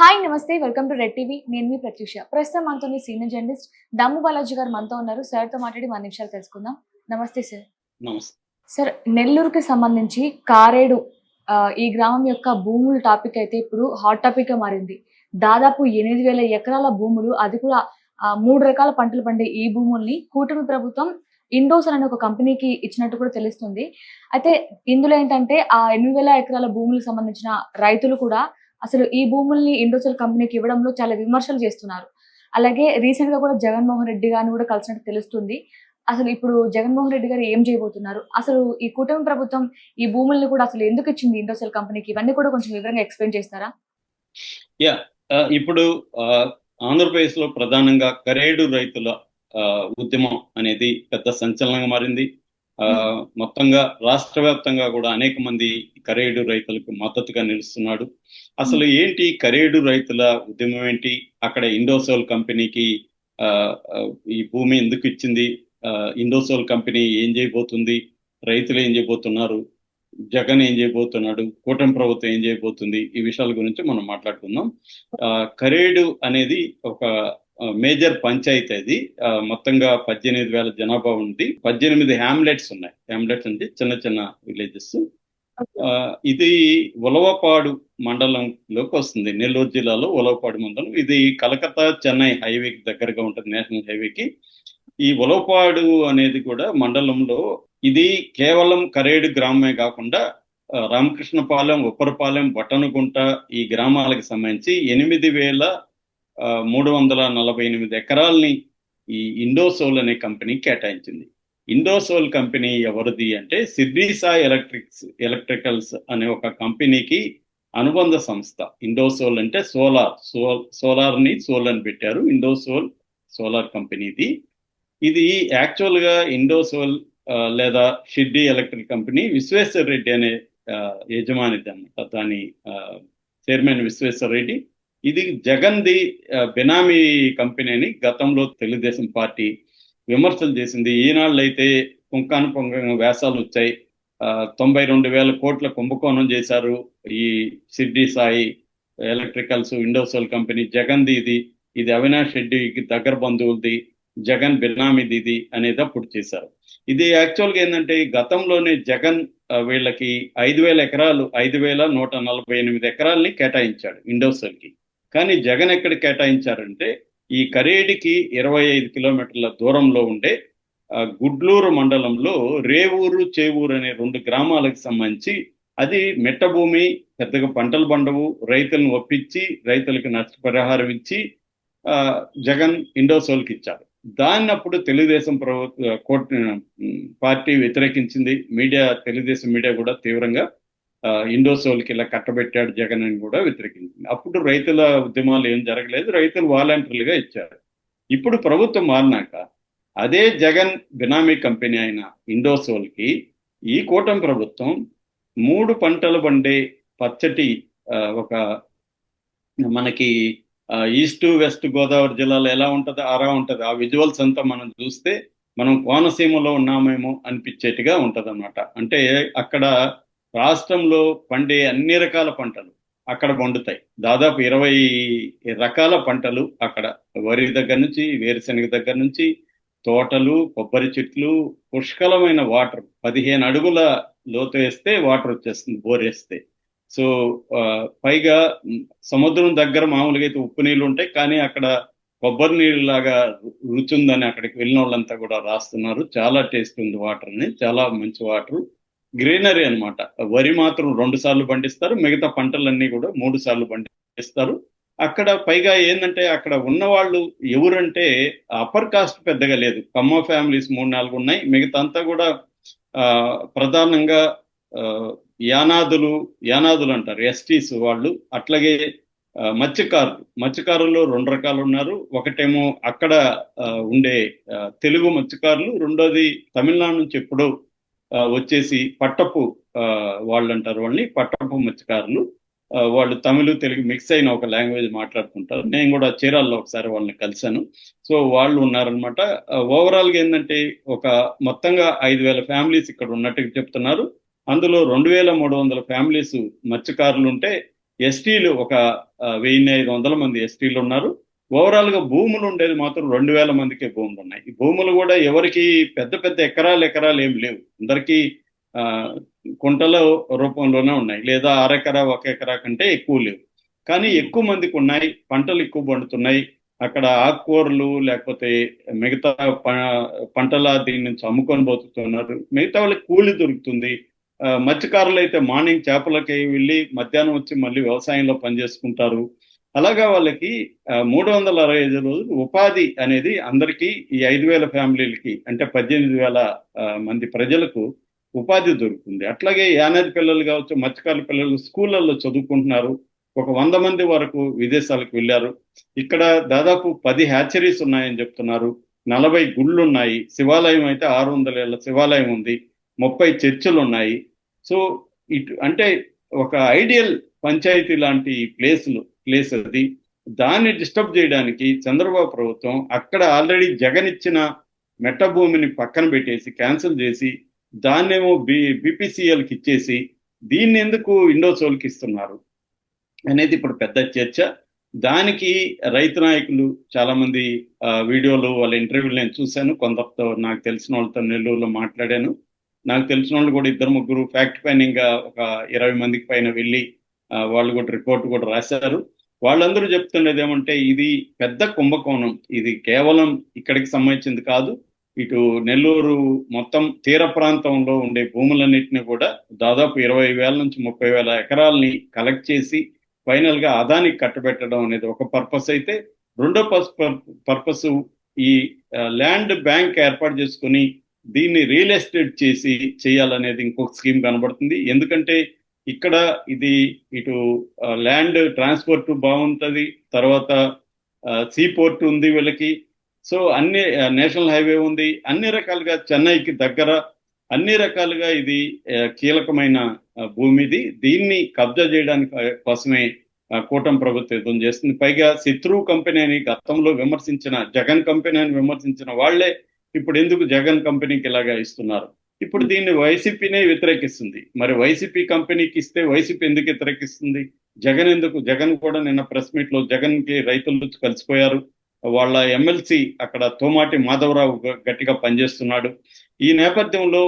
Hi నమస్తే welcome to red TV. నేను మీ ప్రత్యూష. ప్రస్తుతం మనతో సీనియర్ జర్నలిస్ట్ దమ్ము బాలాజీ గారు మనతో ఉన్నారు. సార్తో మాట్లాడి మన నిమిషాలు తెలుసుకుందాం. నమస్తే సార్. నమస్తే. సార్ నెల్లూరుకి సంబంధించి కారేడు ఈ గ్రామం యొక్క భూముల టాపిక్ అయితే ఇప్పుడు హాట్ టాపిక్గా మారింది. దాదాపు ఎనిమిది వేల ఎకరాల భూములు అది కూడా మూడు రకాల పంటలు పండే ఈ భూముల్ని కూటమి ప్రభుత్వం ఇండోసల్ అనే ఒక కంపెనీకి ఇచ్చినట్టు కూడా తెలుస్తుంది. అయితే ఇందులో ఏంటంటే ఆ ఎనిమిది వేల ఎకరాల భూములకు సంబంధించిన రైతులు కూడా అసలు ఈ భూముల్ని ఇండోసల్ కంపెనీకి ఇవ్వడంలో చాలా విమర్శలు చేస్తున్నారు. అలాగే రీసెంట్గా కూడా జగన్మోహన్ రెడ్డి గారిని కూడా కలిసినట్టు తెలుస్తుంది. అసలు ఇప్పుడు జగన్మోహన్ రెడ్డి గారు ఏం చేయబోతున్నారు? అసలు ఈ కూటమి ప్రభుత్వం ఈ భూముల్ని కూడా అసలు ఎందుకు ఇచ్చింది ఇండోసెల్ కంపెనీకి? ఇవన్నీ కూడా కొంచెం వివరంగా ఎక్స్ప్లెయిన్ చేస్తారా? యా ఇప్పుడు ఆ, ఆంధ్రప్రదేశ్లో ప్రధానంగా కరేడు రైతుల ఉద్యమం అనేది పెద్ద సంచలనంగా మారింది. మొత్తంగా రాష్ట్ర వ్యాప్తంగా కూడా అనేక మంది కరేడు రైతులకు మద్దతుగా నిలుస్తున్నాడు. అసలు ఏంటి కరేడు రైతుల ఉద్యమం ఏంటి? అక్కడ ఇండోసోల్ కంపెనీకి ఈ భూమి ఎందుకు ఇచ్చింది? ఆ, ఇండోసోల్ కంపెనీ ఏం చేయబోతుంది? రైతులు ఏం చేయబోతున్నారు? జగన్ ఏం చేయబోతున్నాడు? కూటమి ప్రభుత్వం ఏం చేయబోతుంది? ఈ విషయాల గురించి మనం మాట్లాడుకుందాం. ఆ, కరేడు అనేది ఒక మేజర్ పంచాయతీ అది. మొత్తంగా పద్దెనిమిది వేల జనాభా ఉంది. పద్దెనిమిది హ్యామ్లెట్స్ ఉన్నాయి. హ్యామ్లెట్స్ అంటే చిన్న చిన్న విలేజెస్. ఇది ఉలవపాడు మండలంలోకి వస్తుంది. నెల్లూరు జిల్లాలో ఉలవపాడు మండలం. ఇది కలకత్తా చెన్నై హైవేకి దగ్గరగా ఉంటుంది. నేషనల్ హైవేకి ఈ ఉలవపాడు అనేది కూడా మండలంలో ఇది కేవలం కరేడు గ్రామమే కాకుండా రామకృష్ణపాలెం ఉప్పరపాలెం బొట్టనగుంట ఈ గ్రామాలకు సంబంధించి ఎనిమిది వేల మూడు వందల నలభై ఎనిమిది ఎకరాల్ని ఈ ఇండోసోల్ అనే కంపెనీ కేటాయించింది. ఇండోసోల్ కంపెనీ ఎవరిది అంటే సిద్రీసా ఎలక్ట్రిక్స్ ఎలక్ట్రికల్స్ అనే ఒక కంపెనీకి అనుబంధ సంస్థ. ఇండోసోల్ అంటే సోలార్ సోల్ సోలార్ని సోల్ అని పెట్టారు. ఇండోసోల్ సోలార్ కంపెనీది. ఇది యాక్చువల్గా ఇండోసోల్ లేదా షిడ్డి ఎలక్ట్రిక్ కంపెనీ విశ్వేశ్వర్ రెడ్డి అనే యజమానిది అనమాట దాని చైర్మన్ విశ్వేశ్వర్ రెడ్డి. ఇది జగన్ ది కంపెనీని బెనామీ గతంలో తెలుగుదేశం పార్టీ విమర్శలు చేసింది. ఈనాళ్ళు అయితే కుంకాను పొంగ వేసాలు వచ్చాయి. తొంభై రెండు వేల కోట్ల కుంభకోణం చేశారు ఈ సిడ్డి సాయి ఎలక్ట్రికల్స్ ఇండోసోల్ కంపెనీ. జగన్ది ఇది ఇది అవినాష్ రెడ్డికి దగ్గర బంధువులది జగన్ బినామీది ఇది అనేది అప్పుడు చేశారు. ఇది యాక్చువల్గా ఏంటంటే గతంలోనే జగన్ వీళ్ళకి ఐదు వేల ఎకరాలు ఐదు వేల నూట నలభై ఎనిమిది ఎకరాల్ని కేటాయించాడు ఇండోసల్కి కానీ జగన్ ఎక్కడ కేటాయించారంటే ఈ కరేడికి ఇరవై ఐదు కిలోమీటర్ల దూరంలో ఉండే గుడ్లూరు మండలంలో రేవూరు చేవూరు అనే రెండు గ్రామాలకు సంబంధించి అది మెట్ట భూమి పెద్దగా పంటలు పండవు రైతులను ఒప్పించి రైతులకు నష్టపరిహారం ఇచ్చి జగన్ ఇండోసోల్కి ఇచ్చారు. దాన్ని అప్పుడు తెలుగుదేశం ప్రభుత్వ కోర్టు పార్టీ వ్యతిరేకించింది. మీడియా తెలుగుదేశం మీడియా కూడా తీవ్రంగా ఇండోసోల్కి ఇలా కట్టబెట్టాడు జగన్ అని కూడా వ్యతిరేకించింది. అప్పుడు రైతుల ఉద్యమాలు ఏం జరగలేదు రైతులు వాలంటీర్లుగా ఇచ్చారు. ఇప్పుడు ప్రభుత్వం మారినాక అదే జగన్ బినామీ కంపెనీ అయిన ఇండోసోల్కి ఈ కూటమి ప్రభుత్వం మూడు పంటలు పండే పచ్చటి ఆ, ఒక మనకి ఈస్ట్ వెస్ట్ గోదావరి జిల్లాలో ఎలా ఉంటుందో అలా ఉంటుంది ఆ విజువల్స్ అంతా మనం చూస్తే మనం కోనసీమలో ఉన్నామేమో అనిపించేట్టుగా ఉంటది అంటే అక్కడ రాష్ట్రంలో పండే అన్ని రకాల పంటలు అక్కడ పండుతాయి. దాదాపు ఇరవై రకాల పంటలు అక్కడ. వరి దగ్గర నుంచి వేరుశనగ దగ్గర నుంచి తోటలు కొబ్బరి చెట్లు పుష్కలమైన వాటర్ పదిహేను అడుగుల లోతు వేస్తే వాటర్ వచ్చేస్తుంది బోర్ వేస్తే. సో పైగా సముద్రం దగ్గర మామూలుగా అయితే ఉప్పు నీళ్ళు ఉంటాయి కానీ అక్కడ కొబ్బరి నీళ్ళు లాగా రుచి ఉందని అక్కడికి వెళ్ళిన వాళ్ళంతా కూడా రాస్తున్నారు. చాలా టేస్ట్ ఉంది వాటర్ అని చాలా మంచి వాటర్. గ్రీనరీ అన్నమాట. వరి మాత్రం రెండు సార్లు పండిస్తారు మిగతా పంటలన్నీ కూడా మూడు సార్లు పండిస్తారు. అక్కడ పైగా ఏంటంటే అక్కడ ఉన్న వాళ్ళు ఎవరంటే అప్పర్ కాస్ట్ పెద్దగా లేదు. కమ్మ ఫ్యామిలీస్ మూడు నాలుగు ఉన్నాయి. మిగతా అంతా కూడా ఆ, ప్రధానంగా ఆ, యానాదులు యానాదులు అంటారు ఎస్టీస్ వాళ్ళు. అట్లాగే మత్స్యకారులు. మత్స్యకారుల్లో రెండు రకాలు ఉన్నారు. ఒకటేమో అక్కడ ఉండే తెలుగు మత్స్యకారులు. రెండోది తమిళనాడు నుంచి ఎప్పుడో వచ్చేసి పట్టపు వాళ్ళు అంటారు వాళ్ళని పట్టపు మత్స్యకారులు. వాళ్ళు తమిళ తెలుగు మిక్స్ అయిన ఒక లాంగ్వేజ్ మాట్లాడుకుంటారు. నేను కూడా చీరాల్లో ఒకసారి వాళ్ళని కలిశాను. సో వాళ్ళు ఉన్నారనమాట ఓవరాల్గా ఏంటంటే ఒక మొత్తంగా ఐదు వేల ఫ్యామిలీస్ ఇక్కడ ఉన్నట్టుగా చెప్తున్నారు. అందులో రెండు వేల మూడు వందల ఫ్యామిలీస్ మత్స్యకారులు ఉంటే ఎస్టీలు ఒక వెయ్యి ఐదు వందల మంది ఎస్టీలు ఉన్నారు. ఓవరాల్గా భూములు ఉండేది మాత్రం రెండు వేల మందికే భూములు ఉన్నాయి. ఈ భూములు కూడా ఎవరికి పెద్ద పెద్ద ఎకరాలు ఎకరాలు ఏమి లేవు. అందరికీ కుంటల రూపంలోనే ఉన్నాయి. లేదా అరెకరా ఒక ఎకరా కంటే ఎక్కువ లేవు. కానీ ఎక్కువ మందికి ఉన్నాయి. పంటలు ఎక్కువ పండుతున్నాయి. అక్కడ ఆకుకూరలు లేకపోతే మిగతా పంటల దీని నుంచి అమ్ముకొని బతుకుతున్నారు. మిగతా వాళ్ళకి కూలి దొరుకుతుంది. మత్స్యకారులు అయితే మార్నింగ్ చేపలకి వెళ్ళి మధ్యాహ్నం వచ్చి మళ్ళీ వ్యవసాయంలో పనిచేసుకుంటారు. అలాగా వాళ్ళకి మూడు వందల అరవై ఐదు రోజులు ఉపాధి అనేది అందరికీ ఈ ఐదు వేల ఫ్యామిలీలకి అంటే పద్దెనిమిది వేల మంది ప్రజలకు ఉపాధి దొరుకుతుంది. అట్లాగే యానాది పిల్లలు కావచ్చు మత్స్యకారుల పిల్లలు స్కూళ్ళల్లో చదువుకుంటున్నారు. ఒక వంద మంది వరకు విదేశాలకు వెళ్ళారు. ఇక్కడ దాదాపు పది హ్యాచరీస్ ఉన్నాయని చెప్తున్నారు. నలభై గుళ్ళు ఉన్నాయి శివాలయం అయితే ఆరు వందల ఏళ్ళ శివాలయం ఉంది. ముప్పై చర్చిలు ఉన్నాయి సో ఇటు అంటే ఒక ఐడియల్ పంచాయతీ లాంటి ప్లేసులు ప్లేస్ అది. దాన్ని డిస్టర్బ్ చేయడానికి చంద్రబాబు ప్రభుత్వం అక్కడ ఆల్రెడీ జగన్ ఇచ్చిన మెట్ట భూమిని పక్కన పెట్టేసి క్యాన్సిల్ చేసి దాన్నేమో బి బీపీసీఎల్కి ఇచ్చేసి దీన్ని ఎందుకు ఇండోసోల్కి ఇస్తున్నారు అనేది ఇప్పుడు పెద్ద చర్చ. దానికి రైతు నాయకులు చాలా మంది వీడియోలు వాళ్ళ ఇంటర్వ్యూలు నేను చూశాను. కొందరితో నాకు తెలిసిన వాళ్ళతో నెల్లూరులో మాట్లాడాను. నాకు తెలిసిన వాళ్ళు కూడా ఇద్దరు ముగ్గురు ఫ్యాక్ట్ పైన ఇంకా ఒక ఇరవై మందికి పైన వెళ్ళి వాళ్ళు కూడా రిపోర్ట్ కూడా రాశారు. వాళ్ళందరూ చెప్తున్నది ఏమంటే ఇది పెద్ద కుంభకోణం. ఇది కేవలం ఇక్కడికి సంబంధించింది కాదు ఇటు నెల్లూరు మొత్తం తీర ప్రాంతంలో ఉండే భూములన్నింటినీ కూడా దాదాపు ఇరవై వేల నుంచి ముప్పై వేల ఎకరాలని కలెక్ట్ చేసి ఫైనల్గా అదానికి కట్టబెట్టడం అనేది ఒక పర్పస్ అయితే రెండో పర్పస్ ఈ ల్యాండ్ బ్యాంక్ ఏర్పాటు చేసుకుని దీన్ని రియల్ ఎస్టేట్ చేసి చేయాలనేది ఇంకొక స్కీమ్ కనబడుతుంది. ఎందుకంటే ఇక్కడ ఇది ఇటు ల్యాండ్ ట్రాన్స్పోర్ట్ బాగుంటుంది తర్వాత సీ పోర్ట్ ఉంది వీళ్ళకి. సో అన్ని నేషనల్ హైవే ఉంది. అన్ని రకాలుగా చెన్నైకి దగ్గర అన్ని రకాలుగా ఇది కీలకమైన భూమి ఇది దీన్ని కబ్జా చేయడానికి కోసమే కూటమి ప్రభుత్వం యుద్ధం చేస్తుంది. పైగా శత్రువు కంపెనీ అని గతంలో విమర్శించిన జగన్ కంపెనీ అని విమర్శించిన వాళ్ళే ఇప్పుడు ఎందుకు జగన్ కంపెనీకి ఇలాగా ఇస్తున్నారు? ఇప్పుడు దీన్ని వైసీపీనే వ్యతిరేకిస్తుంది. మరి వైసీపీ కంపెనీకి ఇస్తే వైసీపీ ఎందుకు వ్యతిరేకిస్తుంది? జగన్ ఎందుకు? జగన్ కూడా నిన్న ప్రెస్ మీట్లో జగన్కి రైతులు కలిసిపోయారు. వాళ్ళ ఎమ్మెల్సీ అక్కడ తోమాటి మాధవరావు గట్టిగా పనిచేస్తున్నాడు. ఈ నేపథ్యంలో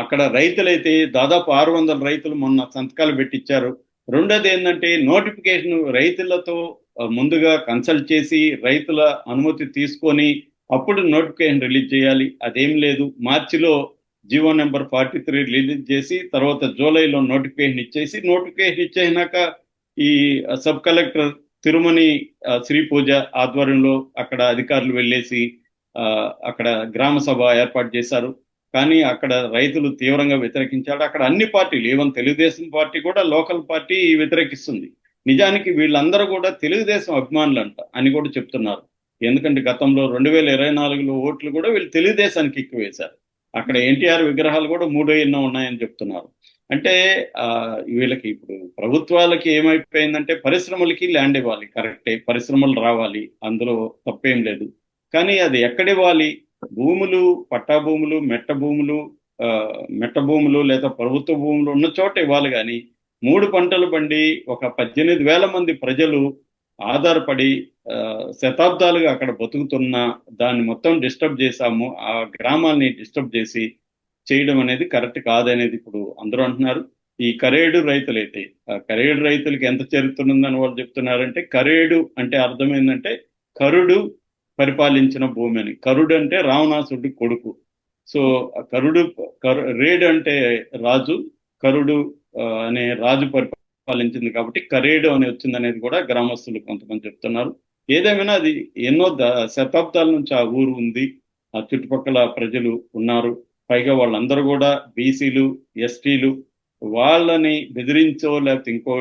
అక్కడ రైతులైతే దాదాపు ఆరు వందల రైతులు మొన్న సంతకాలు పెట్టించారు రెండోది ఏంటంటే నోటిఫికేషన్ రైతులతో ముందుగా కన్సల్ట్ చేసి రైతుల అనుమతి తీసుకొని అప్పుడు నోటిఫికేషన్ రిలీజ్ చేయాలి. అదేం లేదు. మార్చిలో GO number forty three release చేసి తర్వాత జూలైలో నోటిఫికేషన్ ఇచ్చేసి నోటిఫికేషన్ ఇచ్చేసినాక ఈ సబ్ కలెక్టర్ తిరుమని శ్రీ పూజ ఆధ్వర్యంలో అక్కడ అధికారులు వెళ్ళేసి ఆ, అక్కడ గ్రామ సభ ఏర్పాటు చేశారు. కానీ అక్కడ రైతులు తీవ్రంగా వ్యతిరేకించారు. అక్కడ అన్ని పార్టీలు ఈవెన్ తెలుగుదేశం పార్టీ కూడా లోకల్ పార్టీ వ్యతిరేకిస్తుంది. నిజానికి వీళ్ళందరూ కూడా తెలుగుదేశం అభిమానులు అంట అని కూడా చెప్తున్నారు. ఎందుకంటే గతంలో రెండు వేల ఇరవై నాలుగులో ఓట్లు కూడా వీళ్ళు తెలుగుదేశానికి ఎక్కువ వేశారు. అక్కడ ఎన్టీఆర్ విగ్రహాలు కూడా మూడో ఎన్నో ఉన్నాయని చెప్తున్నారు. అంటే వీళ్ళకి ఇప్పుడు ప్రభుత్వాలకి ఏమైపోయిందంటే పరిశ్రమలకి ల్యాండ్ ఇవ్వాలి కరెక్టే పరిశ్రమలు రావాలి అందులో తప్పేం లేదు. కానీ అది ఎక్కడివ్వాలి భూములు పట్టా భూములు మెట్ట భూములు మెట్ట భూములు లేదా ప్రభుత్వ భూములు ఉన్న చోట ఇవ్వాలి కానీ మూడు పంటలు పండి ఒక పద్దెనిమిది వేల మంది ప్రజలు ఆధారపడి శతాబ్దాలుగా అక్కడ బతుకుతున్న దాన్ని మొత్తం డిస్టర్బ్ చేశాము ఆ గ్రామాన్ని డిస్టర్బ్ చేసి చేయడం అనేది కరెక్ట్ కాదనేది ఇప్పుడు అందరూ అంటున్నారు. ఈ కరేడు రైతులైతే ఆ కరేడు రైతులకి ఎంత చరిత్ర ఉందని వాళ్ళు చెప్తున్నారంటే కరేడు అంటే అర్థం ఏంటంటే కరుడు పరిపాలించిన భూమి అని. కరుడు అంటే రావణాసుడి కొడుకు. సో కరుడు కరు రేడు అంటే రాజు కరుడు అనే రాజు పరిపాలించింది కాబట్టి కరేడు అని వచ్చింది అనేది కూడా గ్రామస్తులు కొంతమంది చెప్తున్నారు. ఏదేమైనా అది ఎన్నో ద- శతాబ్దాల నుంచి ఆ ఊరు ఉంది. ఆ చుట్టుపక్కల ప్రజలు ఉన్నారు. పైగా వాళ్ళందరూ కూడా బీసీలు ఎస్టీలు వాళ్ళని బెదిరించో లేకపోతే ఇంకో